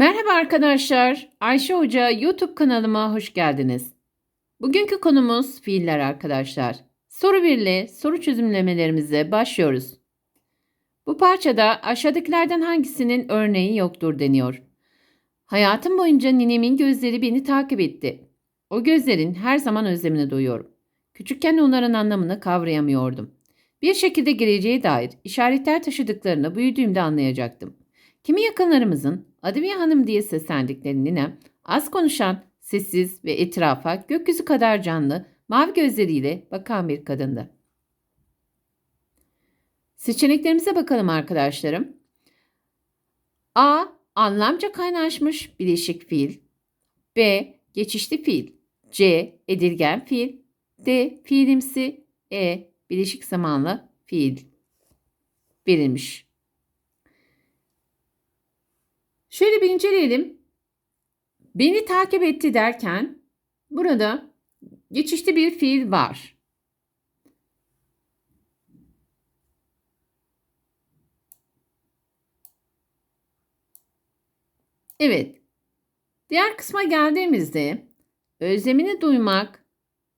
Merhaba arkadaşlar. Ayşe Hoca YouTube kanalıma hoş geldiniz. Bugünkü konumuz fiiller arkadaşlar. Soru 1 ile soru çözümlemelerimize başlıyoruz. Bu parçada aşağıdakilerden hangisinin örneği yoktur deniyor. Hayatım boyunca ninemin gözleri beni takip etti. O gözlerin her zaman özlemini duyuyorum. Küçükken onların anlamını kavrayamıyordum. Bir şekilde geleceğe dair işaretler taşıdıklarını büyüdüğümde anlayacaktım. Kimi yakınlarımızın Adiviye Hanım diye seslendikleri ninem az konuşan, sessiz ve etrafa gökyüzü kadar canlı, mavi gözleriyle bakan bir kadındı. Seçeneklerimize bakalım arkadaşlarım. A. Anlamca kaynaşmış bileşik fiil. B. Geçişli fiil. C. Edilgen fiil. D. Fiilimsi. E. Bileşik zamanlı fiil verilmiş. Şöyle bir inceleyelim. Beni takip etti derken burada geçişli bir fiil var. Evet. Diğer kısma geldiğimizde özlemini duymak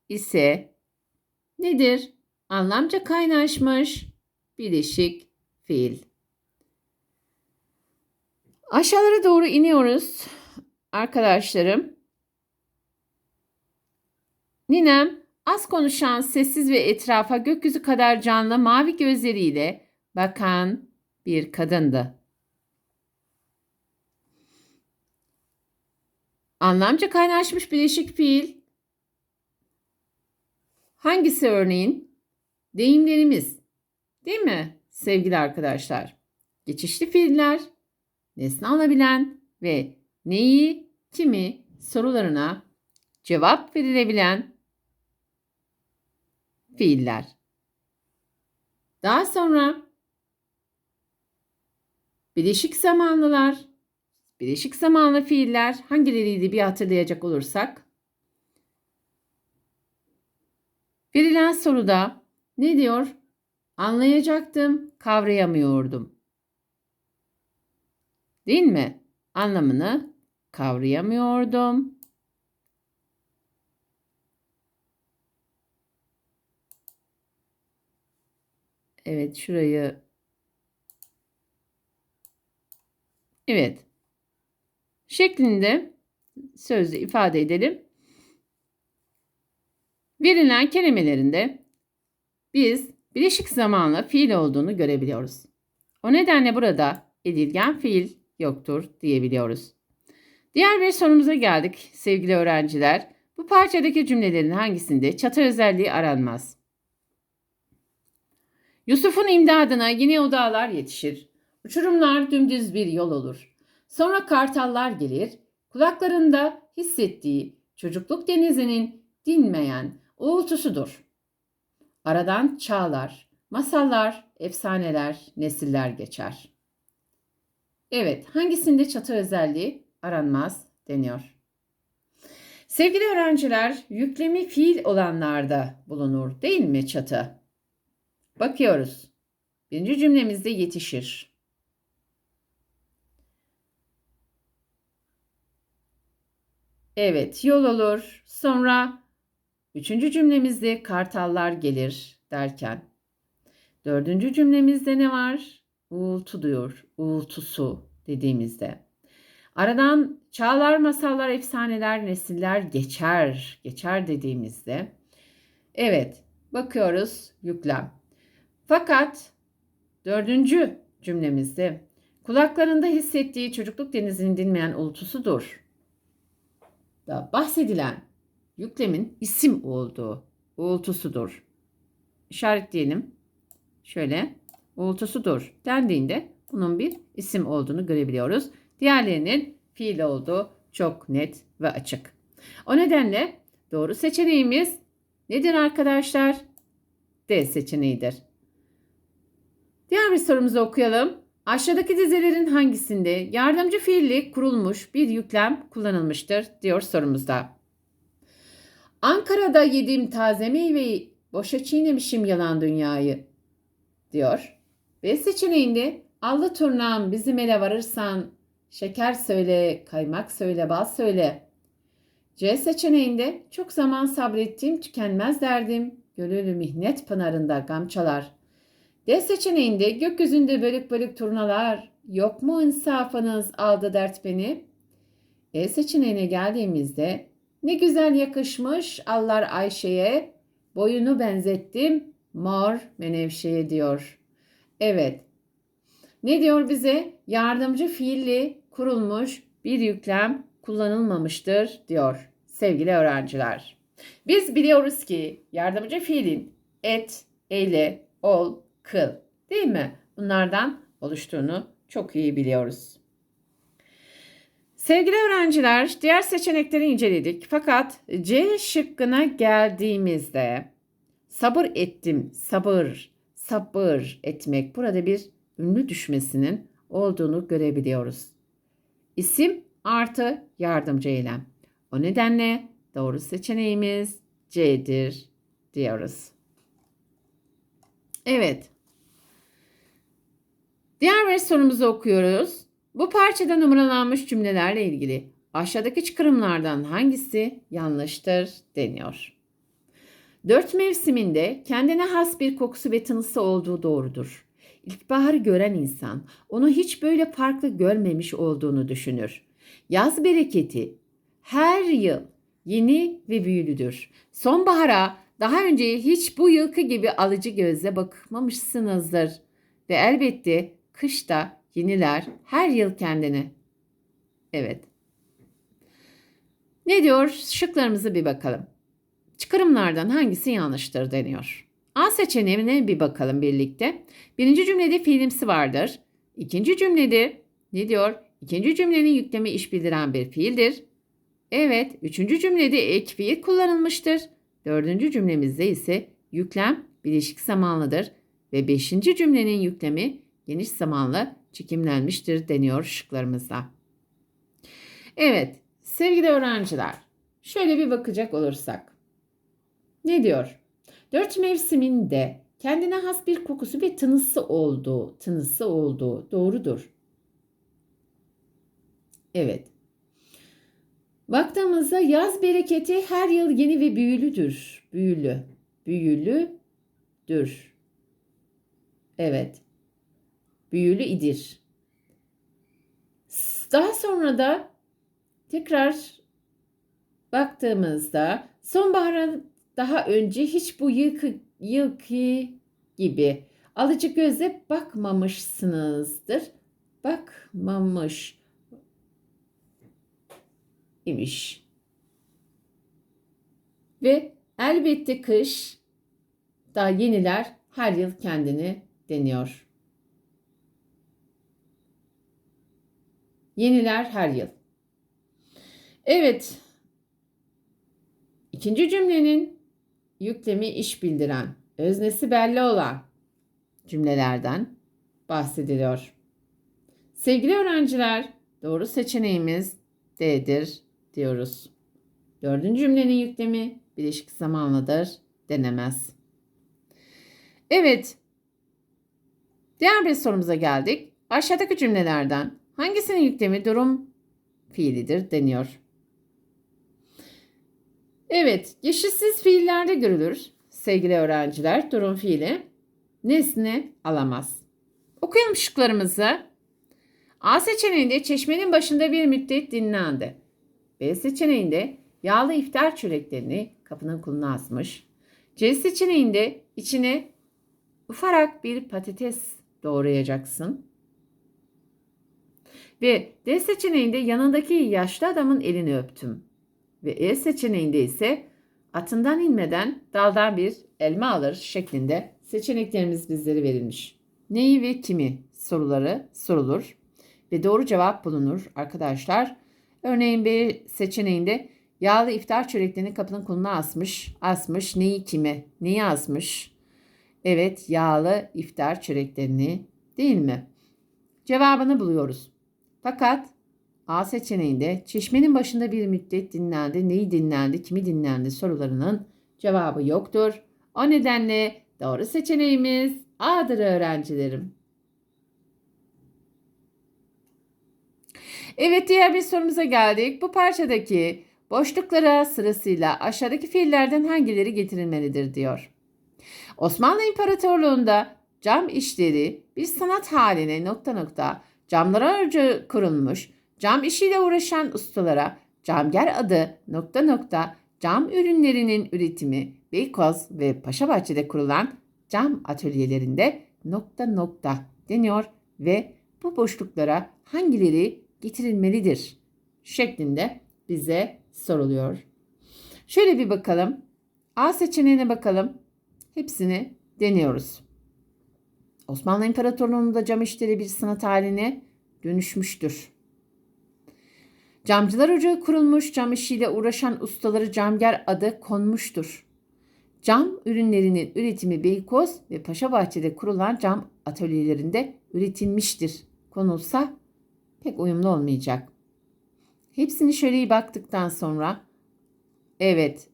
ise nedir? Anlamca kaynaşmış bileşik fiil. Aşağılara doğru iniyoruz arkadaşlarım. Ninem az konuşan, sessiz ve etrafa gökyüzü kadar canlı mavi gözleriyle bakan bir kadındı. Anlamca kaynaşmış bileşik fiil. Hangisi örneğin? Deyimlerimiz. Değil mi sevgili arkadaşlar? Geçişli fiiller, nesne alabilen ve neyi, kimi sorularına cevap verilebilen fiiller. Daha sonra bileşik zamanlılar, bileşik zamanlı fiiller hangileriydi bir hatırlayacak olursak verilen soruda ne diyor? Anlayacaktım, kavrayamıyordum. Değil mi? Anlamını kavrayamıyordum. Evet, şurayı Evet. Şeklinde sözle ifade edelim. Verilen kelimelerinde biz bileşik zamanla fiil olduğunu görebiliyoruz. O nedenle burada edilgen fiil yoktur diyebiliyoruz. Diğer bir sorumuza geldik sevgili öğrenciler. Bu parçadaki cümlelerin hangisinde çatı özelliği aranmaz? Yusuf'un imdadına yine o dağlar yetişir. Uçurumlar dümdüz bir yol olur. Sonra kartallar gelir, kulaklarında hissettiği çocukluk denizinin dinmeyen uğultusudur. Aradan çağlar, masallar, efsaneler, nesiller geçer. Evet, hangisinde çatı özelliği aranmaz deniyor. Sevgili öğrenciler, yüklemi fiil olanlarda bulunur değil mi çatı? Bakıyoruz. Birinci cümlemizde yetişir. Evet, yol olur. Sonra üçüncü cümlemizde kartallar gelir derken. Dördüncü cümlemizde ne var? Uğultu diyor. Uğultusu dediğimizde. Aradan çağlar, masallar, efsaneler, nesiller geçer. Geçer dediğimizde. Evet, bakıyoruz yüklem. Fakat dördüncü cümlemizde kulaklarında hissettiği çocukluk denizinin dinmeyen uğultusudur. Da bahsedilen yüklemin isim olduğu uğultusudur. İşaretleyelim. Şöyle uğultusudur dendiğinde bunun bir isim olduğunu görebiliyoruz. Diğerlerinin fiil olduğu çok net ve açık. O nedenle doğru seçeneğimiz nedir arkadaşlar? D seçeneğidir. Diğer bir sorumuzu okuyalım. Aşağıdaki dizelerin hangisinde yardımcı fiilli kurulmuş bir yüklem kullanılmıştır diyor sorumuzda. Ankara'da yediğim taze meyveyi boşa çiğnemişim yalan dünyayı diyor. B seçeneğinde allı turnağım bizim ele varırsan şeker söyle, kaymak söyle, bal söyle. C seçeneğinde çok zaman sabrettiğim tükenmez derdim. Gönüllü mihnet pınarında gam çalar. D seçeneğinde gökyüzünde bölük bölük turnalar. Yok mu insafınız aldı dert beni? E seçeneğine geldiğimizde ne güzel yakışmış allar Ayşe'ye. Boyunu benzettim mor menevşeye diyor. Evet. Ne diyor bize? Yardımcı fiilli kurulmuş bir yüklem kullanılmamıştır diyor sevgili öğrenciler. Biz biliyoruz ki yardımcı fiilin et, eyle, ol, kıl değil mi? Bunlardan oluştuğunu çok iyi biliyoruz. Sevgili öğrenciler, diğer seçenekleri inceledik. Fakat C şıkkına geldiğimizde sabır ettim, sabır, sabır etmek burada bir ünlü düşmesinin olduğunu görebiliyoruz. İsim artı yardımcı eylem. O nedenle doğru seçeneğimiz C'dir diyoruz. Evet. Diğer bir sorumuzu okuyoruz. Bu parçada numaralanmış cümlelerle ilgili aşağıdaki çıkarımlardan hangisi yanlıştır deniyor. Dört mevsiminde kendine has bir kokusu ve tınısı olduğu doğrudur. İlkbaharı gören insan onu hiç böyle farklı görmemiş olduğunu düşünür. Yaz bereketi her yıl yeni ve büyülüdür. Sonbahara daha önce hiç bu yılkı gibi alıcı gözle bakmamışsınızdır. Ve elbette kışta yeniler her yıl kendini. Evet. Ne diyor? Şıklarımızı bir bakalım. Çıkarımlardan hangisi yanlıştır deniyor. A seçeneğine bir bakalım birlikte. Birinci cümlede fiilimsi vardır. İkinci cümlede ne diyor? İkinci cümlenin yüklemi iş bildiren bir fiildir. Evet, üçüncü cümlede ek fiil kullanılmıştır. Dördüncü cümlemizde ise yüklem bileşik zamanlıdır ve beşinci cümlenin yüklemi geniş zamanlı çekimlenmiştir deniyor şıklarımızda. Evet, sevgili öğrenciler, şöyle bir bakacak olursak. Ne diyor? Dört mevsiminde kendine has bir kokusu ve tınısı olduğu, tınısı olduğu doğrudur. Evet. Baktığımızda yaz bereketi her yıl yeni ve büyülüdür. Büyülü. Büyülüdür. Evet. Büyülü idir. Daha sonra da tekrar baktığımızda sonbahara daha önce hiç bu yılkı, yılkı gibi alıcı göze bakmamışsınızdır. Bakmamış imiş. Ve elbette kış da yeniler her yıl kendini deniyor. Yeniler her yıl. Evet. İkinci cümlenin yüklemi iş bildiren, öznesi belli olan cümlelerden bahsediliyor. Sevgili öğrenciler, doğru seçeneğimiz D'dir diyoruz. Dördüncü cümlenin yüklemi bileşik zamanlıdır denemez. Evet. Diğer bir sorumuza geldik. Aşağıdaki cümlelerden hangisinin yüklemi durum fiilidir deniyor. Evet, yeşilsiz fiillerde görülür sevgili öğrenciler. Durum fiili nesne alamaz. Okuyalım şıklarımızı. A seçeneğinde çeşmenin başında bir müddet dinlendi. B seçeneğinde yağlı iftar çöreklerini kapının kuluna asmış. C seçeneğinde içine ufarak bir patates doğrayacaksın. Ve D seçeneğinde yanındaki yaşlı adamın elini öptüm. Ve E seçeneğinde ise atından inmeden daldan bir elma alır şeklinde seçeneklerimiz bizlere verilmiş. Neyi ve kimi soruları sorulur ve doğru cevap bulunur arkadaşlar. Örneğin B seçeneğinde yağlı iftar çöreklerini kapının koluna asmış. Asmış neyi kime? Neyi asmış? Evet yağlı iftar çöreklerini değil mi? Cevabını buluyoruz. Fakat A seçeneğinde çeşmenin başında bir müddet dinlendi, neyi dinlendi, kimi dinlendi sorularının cevabı yoktur. O nedenle doğru seçeneğimiz A'dır öğrencilerim. Evet diğer bir sorumuza geldik. Bu parçadaki boşluklara sırasıyla aşağıdaki fiillerden hangileri getirilmelidir diyor. Osmanlı İmparatorluğu'nda cam işleri bir sanat haline nokta nokta camlara önce kurulmuş, cam işiyle uğraşan ustalara camger adı nokta nokta cam ürünlerinin üretimi Beykoz ve Paşabahçe'de kurulan cam atölyelerinde nokta nokta deniyor ve bu boşluklara hangileri getirilmelidir şeklinde bize soruluyor. Şöyle bir bakalım. A seçeneğine bakalım. Hepsini deniyoruz. Osmanlı İmparatorluğu'nda cam işleri bir sanat haline dönüşmüştür. Camcılar Ocağı kurulmuş, cam işiyle uğraşan ustaları camger adı konmuştur. Cam ürünlerinin üretimi Beykoz ve Paşabahçe'de kurulan cam atölyelerinde üretilmiştir. Konulsa pek uyumlu olmayacak. Hepsini şöyle iyi baktıktan sonra evet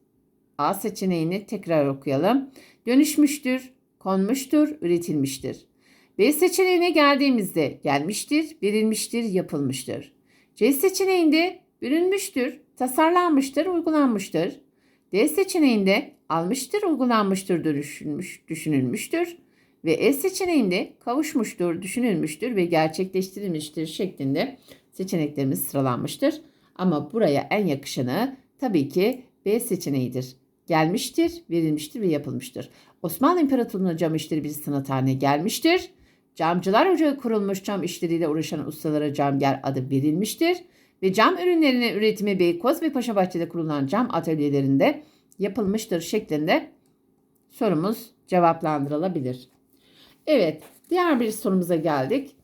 A seçeneğini tekrar okuyalım. Dönüşmüştür, konmuştur, üretilmiştir. B seçeneğine geldiğimizde gelmiştir, verilmiştir, yapılmıştır. C seçeneğinde bürünmüştür, tasarlanmıştır, uygulanmıştır. D seçeneğinde almıştır, uygulanmıştır, dönüşülmüş, düşünülmüştür. Ve E seçeneğinde kavuşmuştur, düşünülmüştür ve gerçekleştirilmiştir şeklinde seçeneklerimiz sıralanmıştır. Ama buraya en yakışanı tabii ki B seçeneğidir. Gelmiştir, verilmiştir ve yapılmıştır. Osmanlı İmparatorluğu'na cam işleri bir sanat haline gelmiştir. Camcılar Ocağı kurulmuş cam işleriyle uğraşan ustalara camger adı verilmiştir. Ve cam ürünlerinin üretimi Beykoz ve Paşabahçe'de kurulan cam atölyelerinde yapılmıştır şeklinde sorumuz cevaplandırılabilir. Evet, diğer bir sorumuza geldik.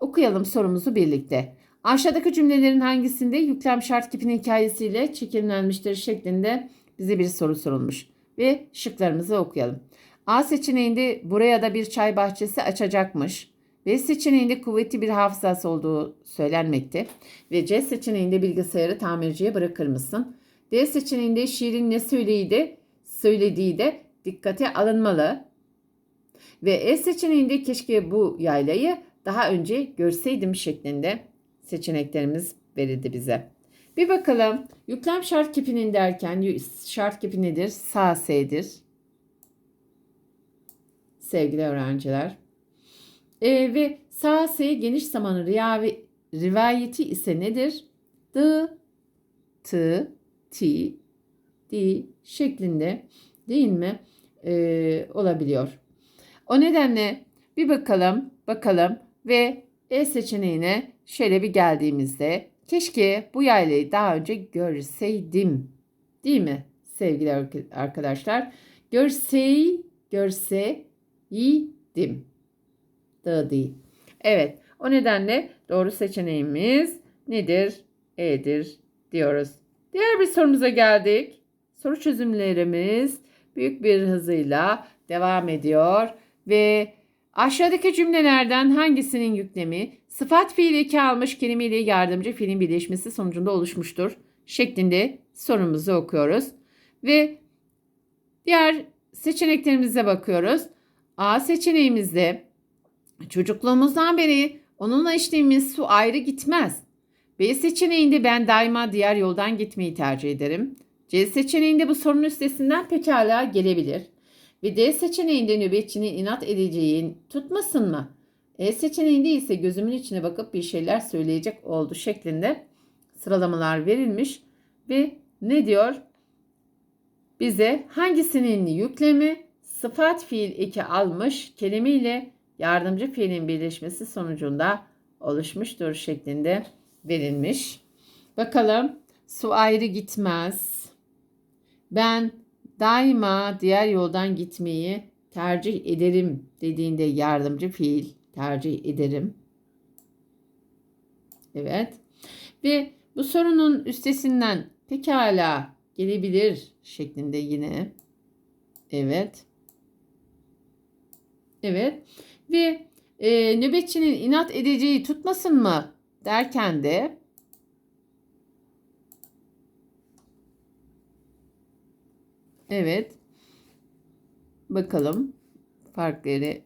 Okuyalım sorumuzu birlikte. Aşağıdaki cümlelerin hangisinde yüklem şart kipinin hikayesiyle çekimlenmiştir şeklinde bize bir soru sorulmuş. Ve şıklarımızı okuyalım. A seçeneğinde buraya da bir çay bahçesi açacakmış. B seçeneğinde kuvvetli bir hafızası olduğu söylenmekte. Ve C seçeneğinde bilgisayarı tamirciye bırakır mısın? D seçeneğinde şiirin ne söylediği de, söylediği de dikkate alınmalı. Ve E seçeneğinde keşke bu yaylayı daha önce görseydim şeklinde seçeneklerimiz verildi bize. Bir bakalım yüklem şart kipinin derken şart kipi nedir? Sağ S'dir. Sevgili öğrenciler. E, ve sağ S geniş zamanı riyavi, rivayeti ise nedir? D, T, T, D şeklinde değil mi? E, olabiliyor. O nedenle bir bakalım, bakalım ve E seçeneğine şöyle bir geldiğimizde keşke bu yaylayı daha önce görseydim. Değil mi sevgili arkadaşlar? Görsey, görseydim. Da değil. Evet o nedenle doğru seçeneğimiz nedir? E'dir diyoruz. Diğer bir sorumuza geldik. Soru çözümlerimiz büyük bir hızıyla devam ediyor ve aşağıdaki cümlelerden hangisinin yüklemi sıfat fiil eki almış kelime yardımcı fiilin birleşmesi sonucunda oluşmuştur şeklinde sorumuzu okuyoruz. Ve diğer seçeneklerimize bakıyoruz. A seçeneğimizde çocukluğumuzdan beri onunla içtiğimiz su ayrı gitmez. B seçeneğinde ben daima diğer yoldan gitmeyi tercih ederim. C seçeneğinde bu sorunun üstesinden pekala gelebilir. Ve D seçeneğinde nöbetçinin inat edeceğin tutmasın mı? E seçeneğinde ise gözümün içine bakıp bir şeyler söyleyecek oldu şeklinde sıralamalar verilmiş ve ne diyor? Bize hangisinin yüklemi sıfat fiil eki almış kelime ile yardımcı fiilin birleşmesi sonucunda oluşmuştur şeklinde verilmiş. Bakalım su ayrı gitmez. Ben daima diğer yoldan gitmeyi tercih ederim dediğinde yardımcı fiil tercih ederim. Evet. Ve bu sorunun üstesinden pekala gelebilir şeklinde yine. Evet. Evet. Ve e, nöbetçinin inat edeceği tutmasın mı derken de Evet. Bakalım farkları.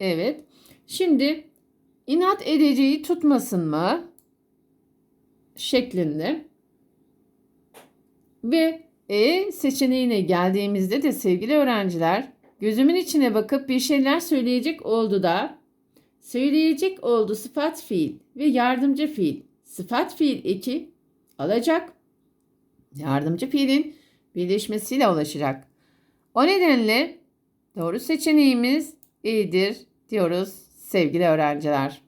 Evet. Şimdi inat edeceği tutmasın mı? Şeklinde. Ve E seçeneğine geldiğimizde de sevgili öğrenciler gözümün içine bakıp bir şeyler söyleyecek oldu da söyleyecek oldu sıfat fiil ve yardımcı fiil. Sıfat fiil eki alacak. Yardımcı fiilin birleşmesiyle ulaşacak. O nedenle doğru seçeneğimiz iyidir diyoruz sevgili öğrenciler.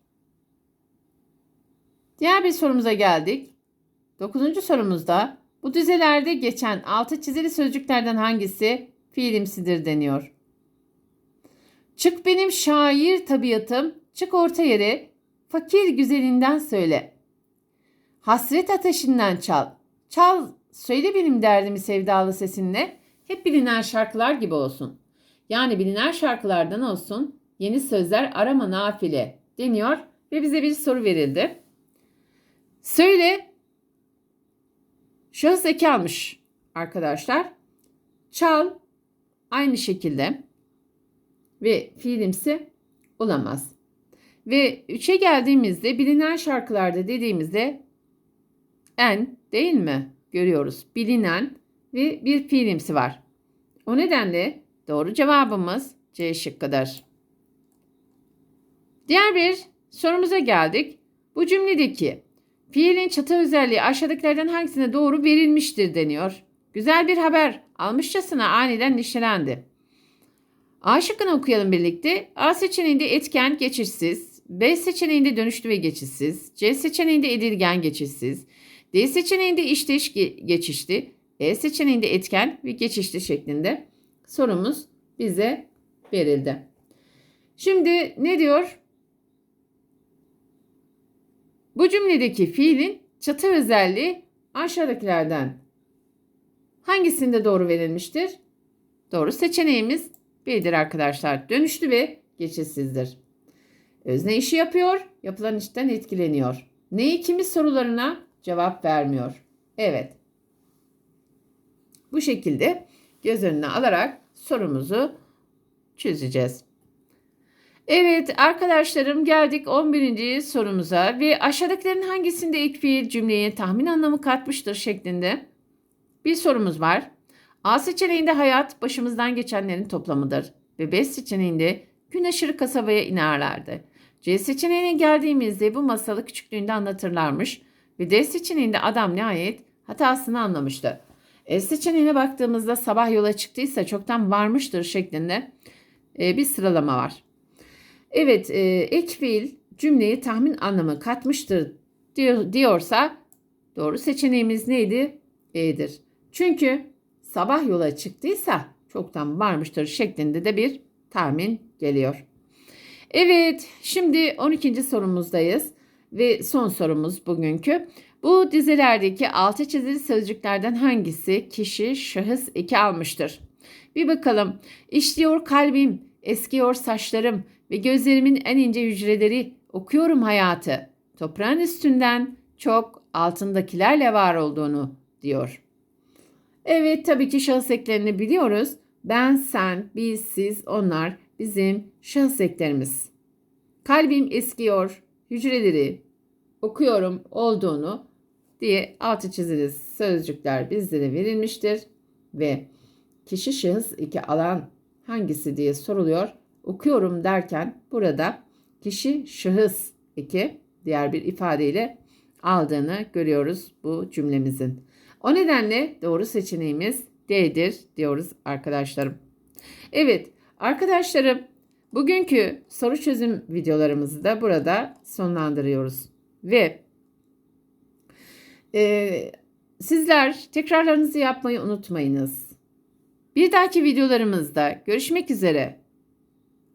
Diğer bir sorumuza geldik. Dokuzuncu sorumuzda bu dizelerde geçen altı çizili sözcüklerden hangisi fiilimsidir deniyor. Çık benim şair tabiatım, çık orta yere, fakir güzelinden söyle. Hasret ateşinden çal, çal söyle benim derdimi sevdalı sesinle, hep bilinen şarkılar gibi olsun. Yani bilinen şarkılardan olsun, yeni sözler arama nafile deniyor ve bize bir soru verildi. Söyle, şahıs eki almış arkadaşlar. Çal, aynı şekilde ve fiilimsi olamaz. Ve 3'e geldiğimizde bilinen şarkılarda dediğimizde en değil mi? Görüyoruz. Bilinen ve bir fiilimsi var. O nedenle doğru cevabımız C şıkkıdır. Diğer bir sorumuza geldik. Bu cümledeki fiilin çatı özelliği aşağıdakilerden hangisine doğru verilmiştir deniyor. Güzel bir haber almışçasına aniden neşelendi. A şıkkını okuyalım birlikte. A seçeneğinde etken geçişsiz, B seçeneğinde dönüşlü ve geçişsiz, C seçeneğinde edilgen geçişsiz, D seçeneğinde işteş geçişli, E seçeneğinde etken ve geçişli şeklinde sorumuz bize verildi. Şimdi ne diyor? Bu cümledeki fiilin çatı özelliği aşağıdakilerden hangisinde doğru verilmiştir? Doğru seçeneğimiz B'dir arkadaşlar. Dönüşlü ve geçişsizdir. Özne işi yapıyor, yapılan işten etkileniyor. Neyi kimi sorularına cevap vermiyor. Evet. Bu şekilde göz önüne alarak sorumuzu çözeceğiz. Evet arkadaşlarım geldik 11. sorumuza ve aşağıdakilerin hangisinde ilk fiil cümleye tahmin anlamı katmıştır şeklinde bir sorumuz var. A seçeneğinde hayat başımızdan geçenlerin toplamıdır ve B seçeneğinde gün aşırı kasabaya inerlerdi. C seçeneğine geldiğimizde bu masalı küçüklüğünde anlatırlarmış ve D seçeneğinde adam nihayet hatasını anlamıştı. E seçeneğine baktığımızda sabah yola çıktıysa çoktan varmıştır şeklinde e, bir sıralama var. Evet e, ek fiil cümleyi tahmin anlamı katmıştır diyor, diyorsa doğru seçeneğimiz neydi? E'dir. Çünkü sabah yola çıktıysa çoktan varmıştır şeklinde de bir tahmin geliyor. Evet, şimdi 12. sorumuzdayız ve son sorumuz bugünkü. Bu dizelerdeki altı çizili sözcüklerden hangisi kişi, şahıs eki almıştır? Bir bakalım. İşliyor kalbim, eskiyor saçlarım ve gözlerimin en ince hücreleri okuyorum hayatı. Toprağın üstünden çok altındakilerle var olduğunu diyor. Evet tabii ki şahıs eklerini biliyoruz. Ben, sen, biz, siz, onlar bizim şahıs eklerimiz. Kalbim eskiyor, hücreleri okuyorum olduğunu diye altı çizili sözcükler bizlere verilmiştir ve kişi şahıs iki alan hangisi diye soruluyor. Okuyorum derken burada kişi şahıs iki diğer bir ifadeyle aldığını görüyoruz bu cümlemizin. O nedenle doğru seçeneğimiz D'dir diyoruz arkadaşlarım. Evet arkadaşlarım bugünkü soru çözüm videolarımızı da burada sonlandırıyoruz. Ve e, sizler tekrarlarınızı yapmayı unutmayınız. Bir dahaki videolarımızda görüşmek üzere.